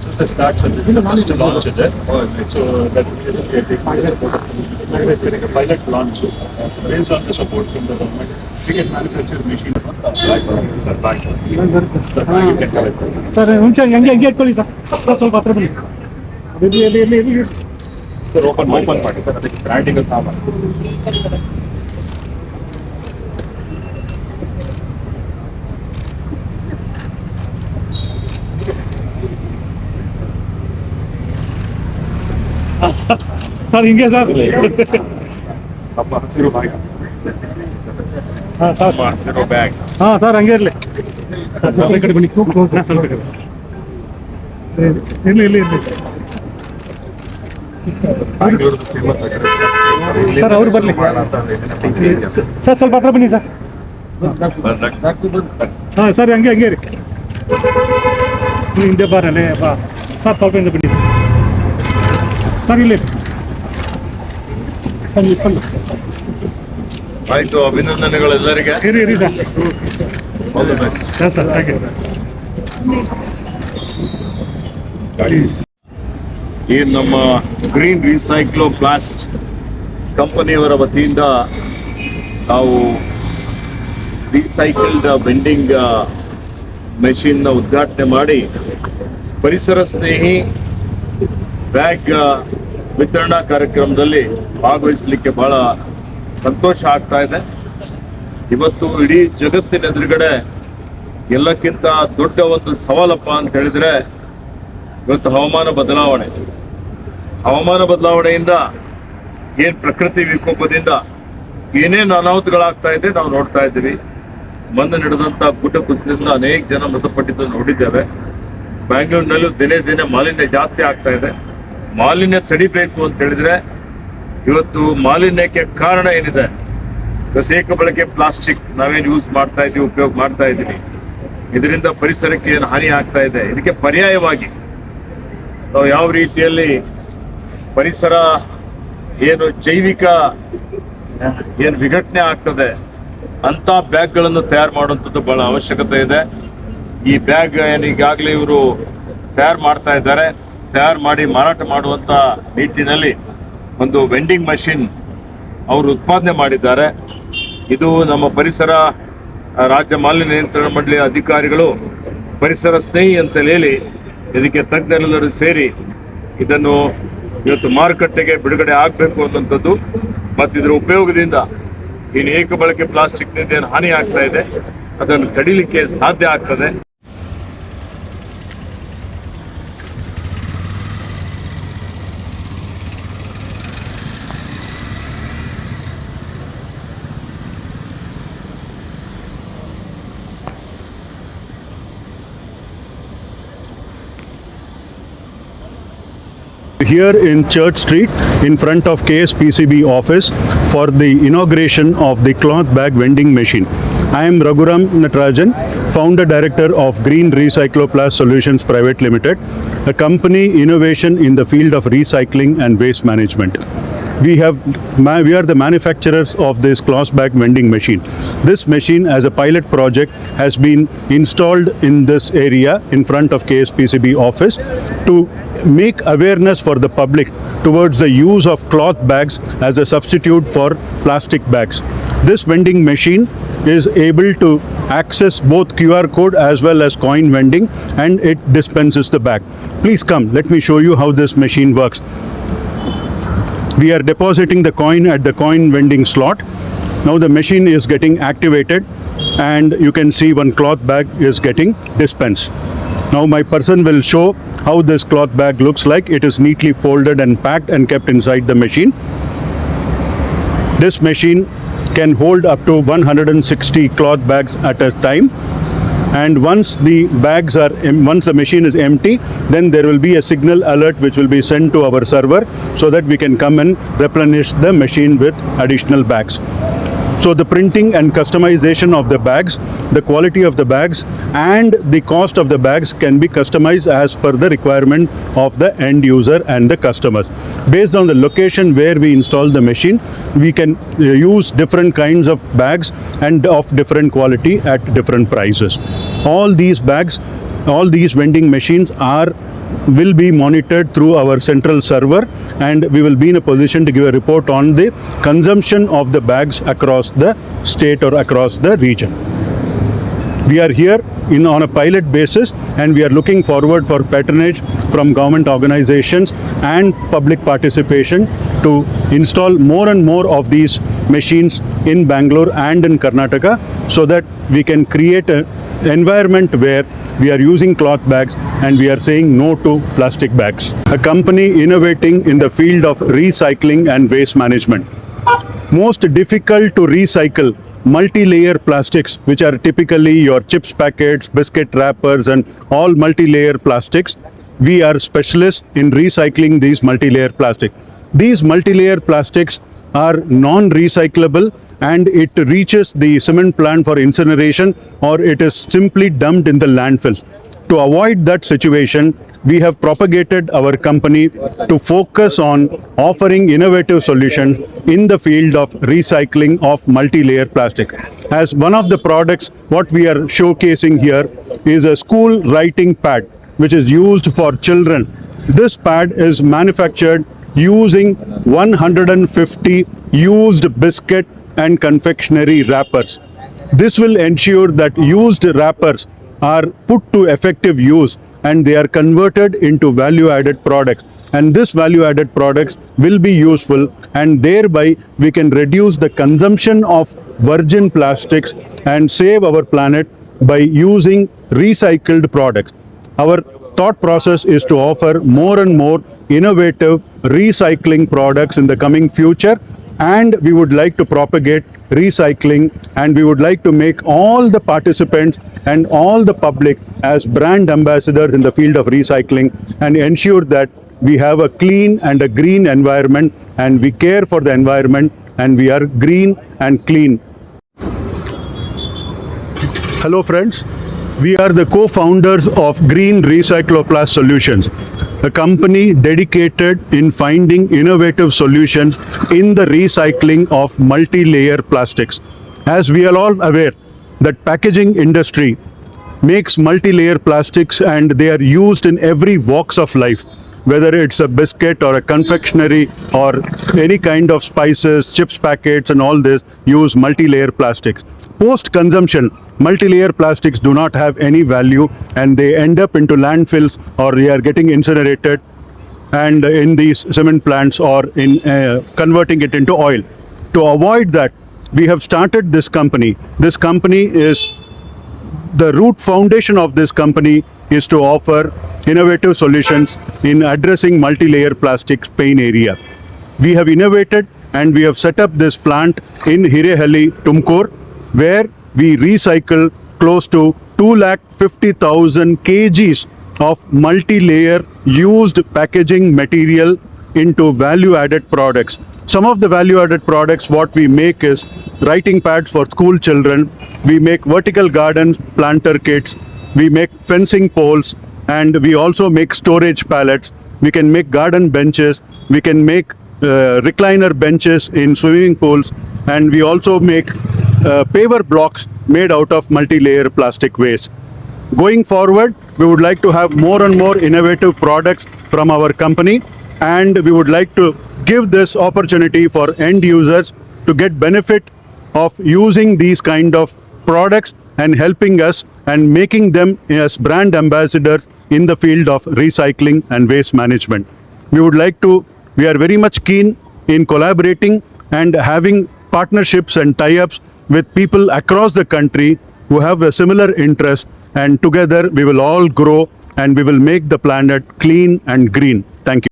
This is the start, so this is the first launch ಇದೆ. So that is a big getting a pilot launch uh, based on the support from the government. We can manufacture machine. Back. You can collect. Sir ಮುಂಚೆ ಹಂಗೆ ಹಂಗೆ ಇಟ್ಕೊಳ್ಳಿ sir sir ಸ್ವಲ್ಪ ಹತ್ರ ಬನ್ನಿ ಇರ್ಲಿ ಇರ್ಲಿ ಇರ್ಲಿ ಇರ್ಲಿ Sir, open, open ಮಾಡಿ ಸರ್ ಅದಕ್ಕೆ branding ಸಾಮಾನು. ಸರ್ ಹಿಂಗೆ ಸರ್ ನಮ್ಮ ಹಸಿರು ಭಾಗ ಹಾಂ ಸರ್ ನಮ್ಮ ಹಸಿರು ಬ್ಯಾಗ್ ಹಾಂ ಸರ್ ಹಂಗೆ ಇರಲಿ ಸ್ವಲ್ಪ ಈ ಕಡೆ ಬನ್ನಿ ಹಾಂ, ಸ್ವಲ್ಪ ಈ ಕಡೆ. ಸರಿ, ಇರ್ಲಿ ಇರ್ಲಿ ಇರ್ಲಿ ಬ್ಯಾಂಗ್ಳೂರ್ದು ಫೇಮಸ್ ಆಗಿದೆ ಸರ್, ಅವ್ರು ಬರ್ಲಿ. ಸರ್ ಸ್ವಲ್ಪ ಹತ್ರ ಬನ್ನಿ ಸರ್ ಹಾಂ ಸರ್ ಹಂಗೆ ಹಂಗೆ ರೀ ನೀವು ಹಿಂದೆ ಬಾರಲ್ಲೇ ಬಾ ಸರ್ ಸ್ವಲ್ಪ ಹಿಂದೆ ಬನ್ನಿ ಸರ್ ಸರ್ ಇಲ್ಲಿ ಬನ್ನಿ ಬನ್ನಿ ಆಯ್ತು ಅಭಿನಂದನೆಗಳು ಎಲ್ಲರಿಗೆ ಇರಿ ಇರಿ sir. All the best sir ಹಾಗೆ. ಈ ನಮ್ಮ ಗ್ರೀನ್ ರೀಸೈಕ್ಲೋ ಪ್ಲಾಸ್ಟ್ ಕಂಪನಿಯವರ ವತಿಯಿಂದ ನಾವು ರೀಸೈಕಲ್ಡ್ ಬೆಂಡಿಂಗ್ ಮೆಷಿನ್ನ ಉದ್ಘಾಟನೆ ಮಾಡಿ ಪರಿಸರ ಸ್ನೇಹಿ ಬ್ಯಾಗ್ ವಿತರಣಾ ಕಾರ್ಯಕ್ರಮದಲ್ಲಿ ಭಾಗವಹಿಸಲಿಕ್ಕೆ ಬಹಳ ಸಂತೋಷ ಆಗ್ತಾ ಇದೆ. ಇವತ್ತು ಇಡೀ ಜಗತ್ತಿನ ಎದುರುಗಡೆ ಎಲ್ಲಕ್ಕಿಂತ ದೊಡ್ಡ ಒಂದು ಸವಾಲಪ್ಪ ಅಂತ ಹೇಳಿದ್ರೆ ಇವತ್ತು ಹವಾಮಾನ ಬದಲಾವಣೆ. ಹವಾಮಾನ ಬದಲಾವಣೆಯಿಂದ ಏನ್ ಪ್ರಕೃತಿ ವಿಕೋಪದಿಂದ ಏನೇನು ಅನಾಹುತಗಳಾಗ್ತಾ ಇದೆ ನಾವು ನೋಡ್ತಾ ಇದ್ದೀವಿ. ಮೊನ್ನೆ ನಡೆದಂಥ ಗುಡ್ಡ ಕುಸಿತದಿಂದ ಅನೇಕ ಜನ ಮೃತಪಟ್ಟಿದ್ದು ನೋಡಿದ್ದೇವೆ. ಬ್ಯಾಂಗ್ಳೂರಿನಲ್ಲೂ ದಿನೇ ದಿನೇ ಮಾಲಿನ್ಯ ಜಾಸ್ತಿ ಆಗ್ತಾ ಇದೆ. ಮಾಲಿನ್ಯ ತಡಿಬೇಕು ಅಂತ ಹೇಳಿದ್ರೆ ಇವತ್ತು ಮಾಲಿನ್ಯಕ್ಕೆ ಕಾರಣ ಏನಿದೆ? ಪ್ರತ್ಯೇಕ ಬಳಕೆ ಪ್ಲಾಸ್ಟಿಕ್ ನಾವೇನು ಯೂಸ್ ಮಾಡ್ತಾ ಇದ್ದೀವಿ, ಉಪಯೋಗ ಮಾಡ್ತಾ ಇದ್ದೀವಿ. ಇದರಿಂದ ಪರಿಸರಕ್ಕೆ ಏನು ಹಾನಿ ಆಗ್ತಾ ಇದೆ? ಇದಕ್ಕೆ ಪರ್ಯಾಯವಾಗಿ ನಾವು ಯಾವ ರೀತಿಯಲ್ಲಿ ಪರಿಸರ ಏನು ಜೈವಿಕ ಏನು ವಿಘಟನೆ ಆಗ್ತದೆ ಅಂತ ಬ್ಯಾಗ್ಗಳನ್ನು ತಯಾರು ಮಾಡುವಂಥದ್ದು ಬಹಳ ಅವಶ್ಯಕತೆ ಇದೆ. ಈ ಬ್ಯಾಗ್ ಏನು ಇವರು ತಯಾರು ಮಾಡ್ತಾ ಇದ್ದಾರೆ. ತಯಾರು ಮಾಡಿ ಮಾರಾಟ ಮಾಡುವಂತ ನಿಟ್ಟಿನಲ್ಲಿ ಒಂದು ವೆಂಡಿಂಗ್ ಮಷಿನ್ ಅವರು ಉತ್ಪಾದನೆ ಮಾಡಿದ್ದಾರೆ. ಇದು ನಮ್ಮ ಪರಿಸರ ರಾಜ್ಯ ಮಾಲಿನ್ಯ ನಿಯಂತ್ರಣ ಮಂಡಳಿಯ ಅಧಿಕಾರಿಗಳು, ಪರಿಸರ ಸ್ನೇಹಿ ಅಂತ ಹೇಳಿ ಇದಕ್ಕೆ ತಜ್ಞರೆಲ್ಲರೂ ಸೇರಿ ಇದನ್ನು ಇವತ್ತು ಮಾರುಕಟ್ಟೆಗೆ ಬಿಡುಗಡೆ ಆಗಬೇಕು ಅನ್ನುವಂಥದ್ದು ಮತ್ತು ಇದರ ಉಪಯೋಗದಿಂದ ಏನು ಏಕಬಳಕೆ ಪ್ಲಾಸ್ಟಿಕ್ನಿಂದ ಏನು ಹಾನಿ ಆಗ್ತಾ ಇದೆ, ಅದನ್ನು ತಡಿಲಿಕ್ಕೆ ಸಾಧ್ಯ ಆಗ್ತದೆ. Here in Church Street in front of KSPCB office for the inauguration of the cloth bag vending machine. I am Raghuram Natarajan, founder director of Green Recycloplast Solutions Private Limited, a company innovation in the field of recycling and waste management we have we are the manufacturers of this cloth bag vending machine this machine as a pilot project has been installed in this area in front of kspcb office to make awareness for the public towards the use of cloth bags as a substitute for plastic bags this vending machine is able to access both qr code as well as coin vending and it dispenses the bag please come let me show you how this machine works we are depositing the coin at the coin vending slot. Now the machine is getting activated and you can see one cloth bag is getting dispensed. Now my person will show how this cloth bag looks like. It is neatly folded and packed and kept inside the machine. This machine can hold up to 160 cloth bags at a time and once the bags are once the machine is empty then there will be a signal alert which will be sent to our server so that we can come and replenish the machine with additional bags so the printing and customization of the bags the quality of the bags and the cost of the bags can be customized as per the requirement of the end user and the customers. Based on the location where we install the machine we can uh, use different kinds of bags and of different quality at different prices. All these bags all these vending machines are will be monitored through our central server and we will be in a position to give a report on the consumption of the bags across the state or across the region. We are here in on a pilot basis and we are looking forward for patronage from government organizations and public participation to install more and more of these machines in Bangalore and in Karnataka so that we can create an environment where we are using cloth bags and we are saying no to plastic bags. A company innovating in the field of recycling and waste management. Most difficult to recycle multi-layer plastics which are typically your chips packets biscuit wrappers and all multi-layer plastics. We are specialists in recycling these multi-layer plastic. These multi-layer plastics are non-recyclable and it reaches the cement plant for incineration or it is simply dumped in the landfill. to avoid that situation, we have propagated our company to focus on offering innovative solutions in the field of recycling of multi-layer plastic. As one of the products, what we are showcasing here is a school writing pad, which is used for children. This pad is manufactured using 150 used biscuit and confectionery wrappers. This will ensure that used wrappers are put to effective use and they are converted into value added products. And this value added products will be useful and thereby we can reduce the consumption of virgin plastics and save our planet by using recycled products. Our thought process is to offer more and more innovative recycling products in the coming future and we would like to propagate recycling and we would like to make all the participants and all the public as brand ambassadors in the field of recycling and ensure that we have a clean and a green environment and we care for the environment and we are green and clean Hello, friends. We are the co founders of Green Recycloplast Solutions, a company dedicated in finding innovative solutions in the recycling of multi layer plastics. As we are all aware, that packaging industry makes multi-layer plastics and they are used in every walks of life whether it's a biscuit or a confectionery or any kind of spices chips packets and all this use multi-layer plastics post consumption multi-layer plastics do not have any value and they end up into landfills or they are getting incinerated and in these cement plants or in uh, converting it into oil to avoid that we have started this company this company is the root foundation of this company is to offer innovative solutions in addressing multi-layer plastics pain area. We have innovated and we have set up this plant in Hirehalli, Tumkur, where we recycle close to 2,50,000 kgs of multi-layer used packaging material into value-added products. Some of the value-added products what we make is writing pads for school children. We make vertical garden planter kits. We make fencing poles and we also make storage pallets. We can make garden benches. We can make uh, recliner benches in swimming pools and we also make uh, paver blocks made out of multi-layer plastic waste. Going forward, we would like to have more and more innovative products from our company and we would like to give this opportunity for end users to get benefit of using these kind of products and helping us and making them as brand ambassadors in the field of recycling and waste management. We would like to, we are very much keen in collaborating and having partnerships and tie-ups with people across the country who have a similar interest and together we will all grow and we will make the planet clean and green. Thank you.